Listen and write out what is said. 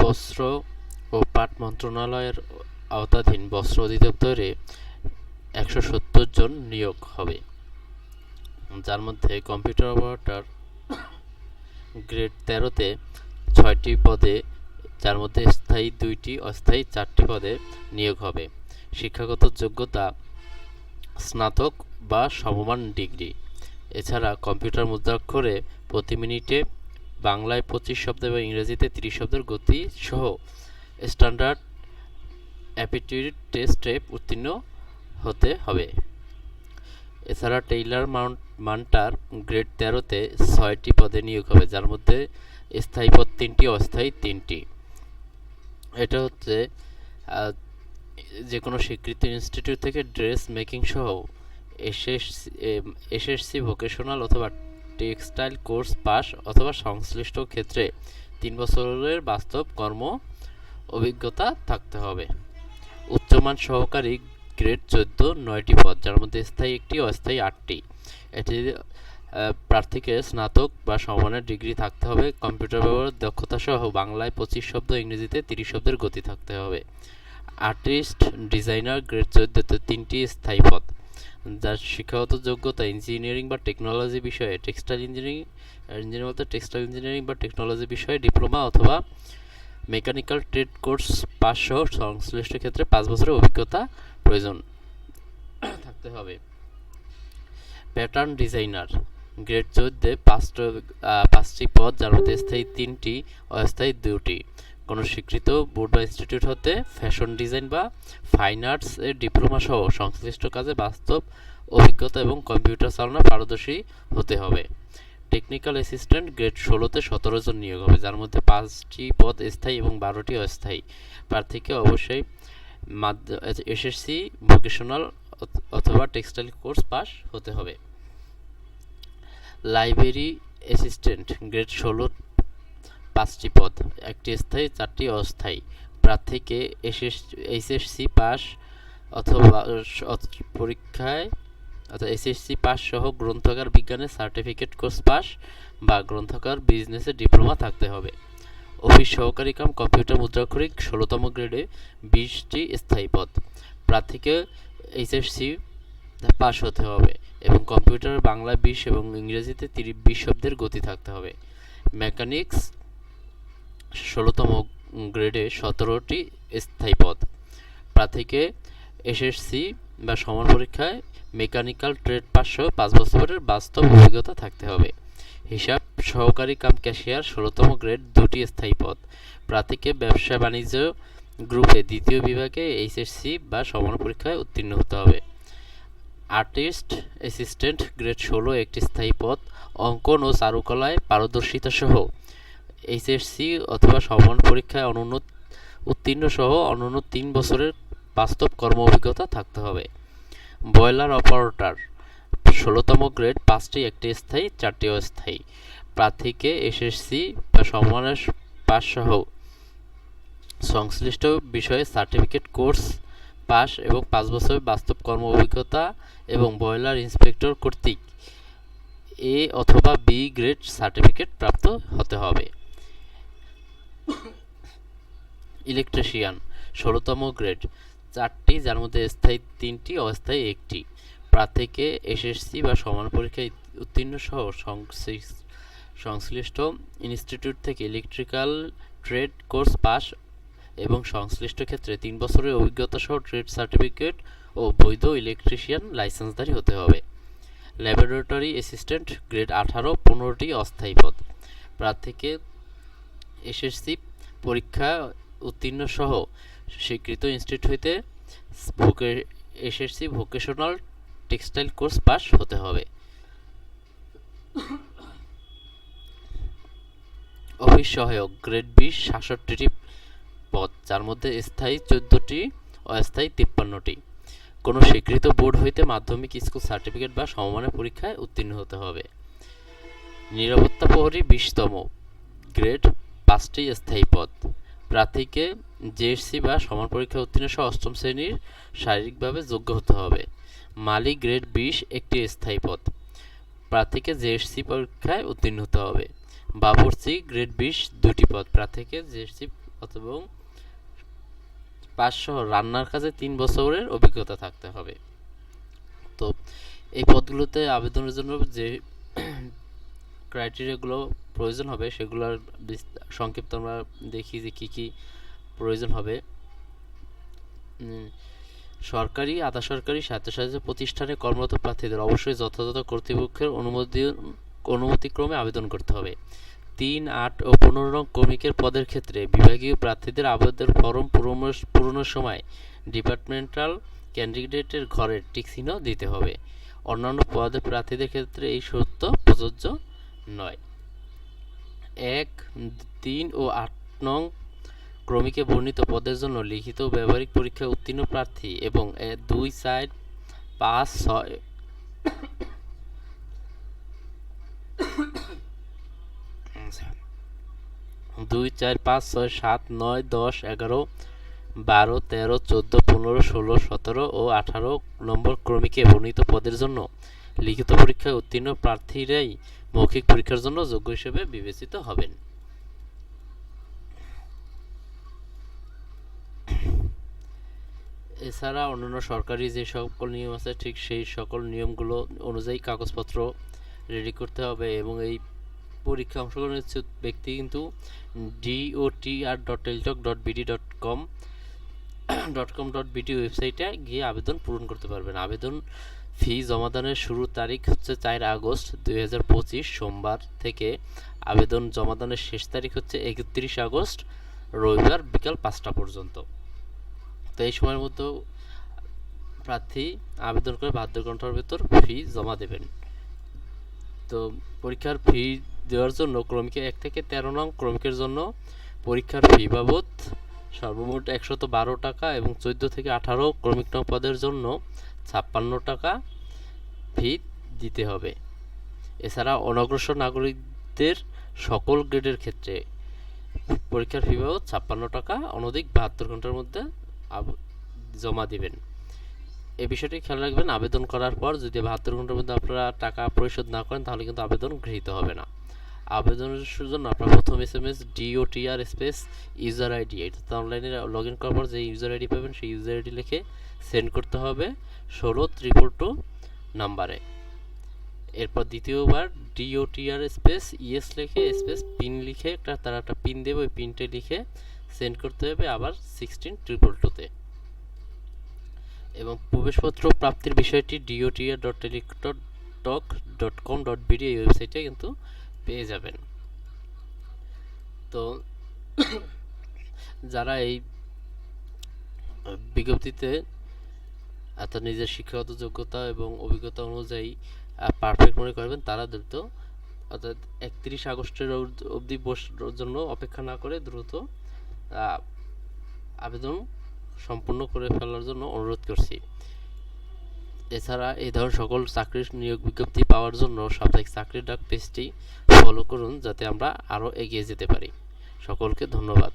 বস্ত্র ও পাট মন্ত্রণালয়ের আওতাধীন বস্ত্র অধিদপ্তরে একশো সত্তর জন নিয়োগ হবে, যার মধ্যে কম্পিউটার অপারেটর গ্রেড তেরোতে ছয়টি পদে, যার মধ্যে স্থায়ী দুইটি, অস্থায়ী চারটি পদে নিয়োগ হবে। শিক্ষাগত যোগ্যতা স্নাতক বা সমমান ডিগ্রি। এছাড়া কম্পিউটার মুদ্রাক্ষরে প্রতি মিনিটে বাংলায় পঁচিশ শব্দ এবং ইংরেজিতে তিরিশ শব্দের গতি সহ স্ট্যান্ডার্ড অ্যাপিটিউড টেস্টে উত্তীর্ণ হতে হবে। এছাড়া টেইলার মাউন্ট, মান্টার গ্রেড তেরোতে ছয়টি পদে নিয়োগ হবে, যার মধ্যে স্থায়ী পদ তিনটি, অস্থায়ী তিনটি। এটা হচ্ছে যে কোনো স্বীকৃত ইনস্টিটিউট থেকে ড্রেস মেকিং সহ এসএসসি এসএসসি ভোকেশনাল অথবা টেক্সটাইল কোর্স পাস অথবা সংশ্লিষ্ট ক্ষেত্রে তিন বছরের বাস্তব কর্ম অভিজ্ঞতা থাকতে হবে। উচ্চমান সহকারী গ্রেড চোদ্দ, নয়টি পদ, যার মধ্যে স্থায়ী একটি, অস্থায়ী আটটি। এটি প্রার্থীকে স্নাতক বা সমানের ডিগ্রি থাকতে হবে। কম্পিউটার ব্যবহার দক্ষতা সহ বাংলায় পঁচিশ শব্দ, ইংরেজিতে তিরিশ শব্দের গতি থাকতে হবে। আর্টিস্ট ডিজাইনার গ্রেড চোদ্দতে তিনটি স্থায়ী পদ। যার শিক্ষাগত যোগ্যতা ইঞ্জিনিয়ারিং বা টেকনোলজি বিষয়ে টেক্সটাইল ইঞ্জিনিয়ারিং ইঞ্জিনিয়ারিং বলতে টেক্সটাইল ইঞ্জিনিয়ারিং বা টেকনোলজি বিষয়ে ডিপ্লোমা অথবা মেকানিক্যাল ট্রেড কোর্স পাস সহ সংশ্লিষ্ট ক্ষেত্রে পাঁচ বছরের অভিজ্ঞতা প্রয়োজন। থাকতে হবে। প্যাটার্ন ডিজাইনার গ্রেড চোদ্দে পাঁচটা পাঁচটি পদ, যার মধ্যে স্থায়ী তিনটি, অস্থায়ী দুটি। কোনো স্বীকৃত বোর্ড বা ইনস্টিটিউট হতে ফ্যাশন ডিজাইন বা ফাইন আর্টস এর ডিপ্লোমা সহ সংশ্লিষ্ট কাজে বাস্তব অভিজ্ঞতা এবং কম্পিউটার চালনা পারদর্শী হতে হবে। টেকনিক্যাল অ্যাসিস্ট্যান্ট গ্রেড ষোলোতে সতেরো জন নিয়োগ হবে, যার মধ্যে পাঁচটি পদ স্থায়ী এবং বারোটি অস্থায়ী। প্রার্থীকে অবশ্যই এসএসসি, ভোকেশনাল অথবা টেক্সটাইল কোর্স পাস হতে হবে। লাইব্রেরি অ্যাসিস্ট্যান্ট গ্রেড ষোলো পাঁচটি পদ, একটি স্থায়ী, চারটি অস্থায়ী। প্রার্থীকে এসএস, এইচএসসি পাস অথবা পরীক্ষায় অর্থাৎ এসএসসি পাস সহ গ্রন্থাগার বিজ্ঞানের সার্টিফিকেট কোর্স পাস বা গ্রন্থাগার বিজনেসে ডিপ্লোমা থাকতে হবে। অফিস সহকারী কাম কম্পিউটার মুদ্রাক্ষরিক ষোলোতম গ্রেডে বিশটি স্থায়ী পদ। প্রার্থীকে এইচএসসি পাস হতে হবে এবং কম্পিউটার বাংলা বিশ এবং ইংরেজিতে তিরিশ, বিশ শব্দের গতি থাকতে হবে। মেকানিক্স ষোলোতম গ্রেডে সতেরোটি স্থায়ী পদ। প্রার্থীকে এসএসসি বা সমান পরীক্ষায় মেকানিক্যাল ট্রেড সহ পাঁচ বছরের বাস্তব অভিজ্ঞতা থাকতে হবে। হিসাব সহকারী কাম ক্যাশিয়ার ষোলোতম গ্রেড দুটি স্থায়ী পদ। প্রার্থীকে ব্যবসা বাণিজ্য গ্রুপে দ্বিতীয় বিভাগে এইচএসসি বা সমান পরীক্ষায় উত্তীর্ণ হতে হবে। আর্টিস্ট অ্যাসিস্ট্যান্ট গ্রেড ষোলো একটি স্থায়ী পদ। অঙ্কন ও চারুকলায় পারদর্শিতা সহ এইচএসসি অথবা সমান পরীক্ষায় অনন্য উত্তীর্ণ সহ অনন্য তিন বছরের বাস্তব কর্ম অভিজ্ঞতা থাকতে হবে। বয়লার অপারেটর, ষোলোতম গ্রেড, পাঁচটি, একটি স্থায়ী চারটি অস্থায়ী প্রার্থীকে এসএসসি বা সমানের পাস সহ সংশ্লিষ্ট বিষয়ে সার্টিফিকেট, কোর্স পাস এবং পাঁচ বছরের বাস্তব কর্ম অভিজ্ঞতা এবং বয়লার ইন্সপেক্টর কর্তৃক এ অথবা বি গ্রেড সার্টিফিকেট প্রাপ্ত হতে হবে। ইলেকট্রিশিয়ান ষোলোতম গ্রেড চারটি, যার মধ্যে স্থায়ী তিনটি, অস্থায়ী একটি। প্রার্থীকে এসএসসি বা সমান পরীক্ষায় উত্তীর্ণ সহ সংশ্লিষ্ট- ইনস্টিটিউট থেকে ইলেকট্রিক্যাল ট্রেড কোর্স পাস এবং সংশ্লিষ্ট ক্ষেত্রে তিন বছরের অভিজ্ঞতা সহ ট্রেড সার্টিফিকেট ও বৈধ ইলেকট্রিশিয়ান লাইসেন্সধারী হতে হবে। ল্যাবরেটরি অ্যাসিস্ট্যান্ট গ্রেড আঠারো, পনেরোটি অস্থায়ী পদ। প্রার্থীকে এসএসসি পরীক্ষা উত্তীর্ণ সহ স্বীকৃত ইনস্টিটিউট হইতে ভোকে SSC vocational textile course pass হতে হবে। অফিস সহায়ক গ্রেড বিশ সাতষট্টিটি পদ, যার মধ্যে স্থায়ী চোদ্দটি, অস্থায়ী তিপ্পান্নটি। কোনো স্বীকৃত বোর্ড হইতে মাধ্যমিক স্কুল সার্টিফিকেট বা সমমানের পরীক্ষায় উত্তীর্ণ হতে হবে। নিরাপত্তা প্রহরী বিশতম গ্রেড পাঁচটি স্থায়ী পদ। প্রার্থীকে জেএসসি বা সমান পরীক্ষা উত্তীর্ণ সহ অষ্টম শ্রেণির শারীরিকভাবে যোগ্য হতে হবে। মালি গ্রেড বিশ একটি স্থায়ী পদ। প্রার্থীকে জেএসসি পরীক্ষায় উত্তীর্ণ হতে হবে। বাবুর্চি গ্রেড বিশ দুটি পদ। প্রার্থীকে জেএসসি এবং পাঁচশো রান্নার কাজে তিন বছরের অভিজ্ঞতা থাকতে হবে। তো এই পদগুলোতে আবেদনের জন্য যে ক্রাইটেরিয়াগুলো প্রয়োজন হবে, সেগুলোর সংক্ষিপ্ত আমরা দেখি যে কী কী প্রয়োজন হবে। সরকারি আধা সরকারি স্বায়ত্তশাসিত প্রতিষ্ঠানে কর্মরত প্রার্থীদের অবশ্যই যথাযথ কর্তৃপক্ষের অনুমতি, অনুমতিক্রমে আবেদন করতে হবে। তিন, আট ও পনেরো নং কর্মিকের পদের ক্ষেত্রে বিভাগীয় প্রার্থীদের আবেদন ফর্ম পূরণের সময় ডিপার্টমেন্টাল ক্যান্ডিডেটের ঘরের টিক চিহ্ন দিতে হবে। অন্যান্য পদের প্রার্থীদের ক্ষেত্রে এই সত্য প্রযোজ্য নয়। এক, তিন ও আট নং ক্রমিকে বর্ণিত পদের জন্য লিখিত ব্যবহারিক পরীক্ষায় উত্তীর্ণ প্রার্থী এবং দুই, চার, পাঁচ, ছয় দুই, চার, পাঁচ, ছয়, সাত, নয়, দশ, এগারো বারো, তেরো, চোদ্দ, পনেরো, ষোলো, সতেরো ও আঠারো নম্বর ক্রমিকে বর্ণিত পদের জন্য লিখিত পরীক্ষায় উত্তীর্ণ প্রার্থীরাই মৌখিক পরীক্ষার জন্য যোগ্য হিসেবে বিবেচিত হবেন। এছাড়া অন্যান্য সরকারি যে সকল নিয়ম আছে, ঠিক সেই সকল নিয়মগুলো অনুযায়ী কাগজপত্র রেডি করতে হবে এবং এই পরীক্ষা অংশগ্রহণ ব্যক্তি কিন্তু DOTR dot teletalk dot BD dot com dot com dot BD ওয়েবসাইটে গিয়ে আবেদন পূরণ করতে পারবেন। আবেদন ফি জমাদানের শুরুর তারিখ হচ্ছে চার আগস্ট দুই হাজার পঁচিশ, সোমবার থেকে আবেদন জমাদানের শেষ তারিখ হচ্ছে একত্রিশ আগস্ট, রবিবার বিকাল পাঁচটা পর্যন্ত। তো এই সময়ের মধ্যে প্রার্থী আবেদন করে বাহাত্তর ঘণ্টার ভেতর ফি জমা দেবেন। তো পরীক্ষার ফি দেওয়ার জন্য ক্রমিকে এক থেকে তেরো নং ক্রমিকের জন্য পরীক্ষার ফি বাবদ সর্বমোট একশত বারো টাকা এবং চোদ্দ থেকে আঠারো ক্রমিক পদের জন্য ছাপ্পান্ন টাকা ফি দিতে হবে। এছাড়া অনগ্রসর নাগরিকদের সকল গ্রেডের ক্ষেত্রে পরীক্ষার ফি বাবদ ছাপ্পান্ন টাকা, অনধিক বাহাত্তর ঘণ্টার মধ্যে জমা দিবেন। এ বিষয়টি খেয়াল রাখবেন, আবেদন করার পর যদি বাহাত্তর ঘণ্টার মধ্যে আপনারা টাকা পরিশোধ না করেন, তাহলে কিন্তু আবেদন গৃহীত হবে না। আবেদনের জন্য আপনার প্রথম S M S DOTR space user ID এটা অনলাইনে লগ ইন করার পর যে ইউজার আইডি পাবেন, সেই ইউজার আইডি লিখে সেন্ড করতে হবে ষোলো ত্রিপল টু নাম্বারে এরপর দ্বিতীয়বার ডিওটিআর স্পেস ইএস লিখে স্পেস পিন লিখে একটা, তারা একটা পিন দেবে, ওই পিনটা লিখে সেন্ড করতে হবে আবার সিক্সটিন ট্রিপল টুতে এবং প্রবেশপত্র প্রাপ্তির বিষয়টি DOTR dot teletalk talk dot com dot BD এই ওয়েবসাইটে কিন্তু পেয়ে যাবেন। তো যারা এই বিজ্ঞপ্তিতে অর্থাৎ নিজের শিক্ষাগত যোগ্যতা এবং অভিজ্ঞতা অনুযায়ী পারফেক্ট মনে করবেন, তারা দ্রুত, অর্থাৎ একত্রিশ আগস্টের অবধি বস- জন্য অপেক্ষা না করে দ্রুত আবেদন সম্পূর্ণ করে ফেলার জন্য অনুরোধ করছি। এছাড়া এই ধরনের সকল চাকরির নিয়োগ বিজ্ঞপ্তি পাওয়ার জন্য সাপ্তাহিক চাকরির ডাক পেজটি ফলো করুন যাতে আমরা আরও এগিয়ে যেতে পারি। সকলকে ধন্যবাদ।